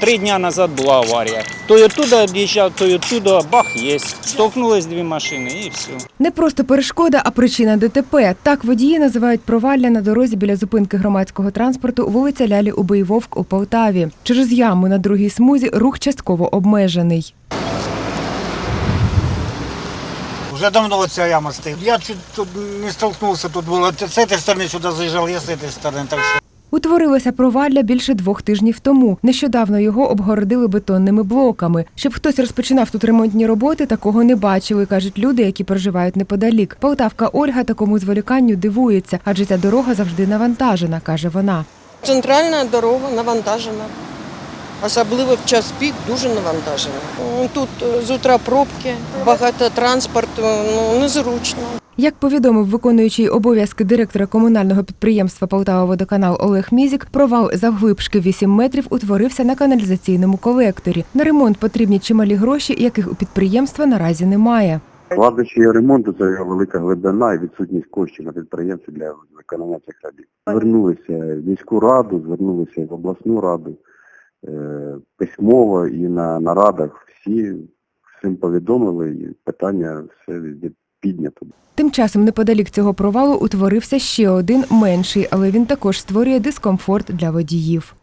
Три дня назад була аварія. То й оттуда об'їжджав, то й оттуда бах є. Столкнулись дві машини і все. Не просто перешкода, а причина ДТП. Так водії називають провалля на дорозі біля зупинки громадського транспорту вулиця Лялі Убий Вовк у Полтаві. Через яму на другій смузі рух частково обмежений. Уже давно вот ця яма стоит. Я чуть тут не столкнулся, тут было с этой стороны сюда заезжал, я с этой стороны, так что Утворилося провалля більше двох тижнів тому. Нещодавно його обгородили бетонними блоками. Щоб хтось розпочинав тут ремонтні роботи, такого не бачили, кажуть люди, які проживають неподалік. Полтавка Ольга такому зволіканню дивується, адже ця дорога завжди навантажена, каже вона. Центральна дорога навантажена. Особливо в час пік дуже навантажена. Тут е, з утра пробки, багато транспорту, ну незручно. Як повідомив виконуючий обов'язки директора комунального підприємства Полтава водоканал Олег Мізік, провал завглибшки 8 метрів утворився на каналізаційному колекторі. На ремонт потрібні чималі гроші, яких у підприємства наразі немає. Складнощі ремонту це велика глибина і відсутність коштів на підприємстві для виконання цих робіт. Звернулися в міську раду, звернулися в обласну раду, е, письмово і на нарадах всі всім повідомили і питання все везде піднято. Тим часом неподалік цього провалу утворився ще один менший, але він також створює дискомфорт для водіїв.